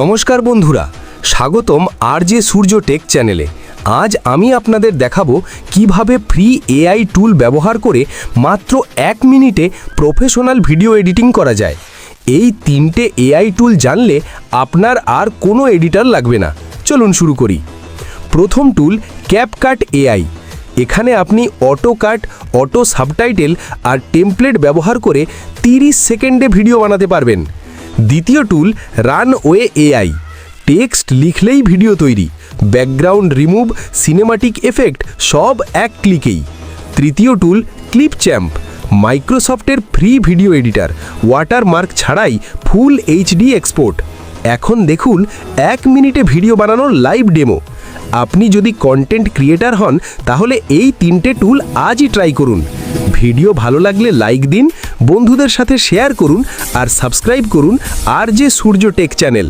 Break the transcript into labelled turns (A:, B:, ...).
A: নমস্কার বন্ধুরা, স্বাগতম আর জে সূর্য টেক চ্যানেলে। আজ আমি আপনাদের দেখাবো কীভাবে ফ্রি এআই টুল ব্যবহার করে মাত্র এক মিনিটে প্রফেশনাল ভিডিও এডিটিং করা যায়। এই তিনটে এআই টুল জানলে আপনার আর কোনো এডিটার লাগবে না। চলুন শুরু করি। প্রথম টুল ক্যাপকাট এআই এখানে আপনি অটো কাট অটো সাবটাইটেল আর টেমপ্লেট ব্যবহার করে 30 সেকেন্ডে ভিডিও বানাতে পারবেন। দ্বিতীয় tool Runway AI text লিখলেই ভিডিও তৈরি। ব্যাকগ্রাউন্ড রিমুভ সিনেমাটিক এফেক্ট সব এক ক্লিকেই তৃতীয় টুল ক্লিপ চ্যাম্প মাইক্রোসফটের ফ্রি ভিডিও এডিটার ওয়াটারমার্ক ছাড়াই ফুল এইচডি এক্সপোর্ট এখন দেখুন, এক মিনিটে ভিডিও বানানোর লাইভ ডেমো আপনি যদি কন্টেন্ট ক্রিয়েটার হন, তাহলে এই তিনটে টুল আজই ট্রাই করুন। ভিডিও ভালো লাগলে লাইক দিন, বন্ধুদের সাথে শেয়ার করুন আর সাবস্ক্রাইব করুন আর যে সূর্য টেক চ্যানেল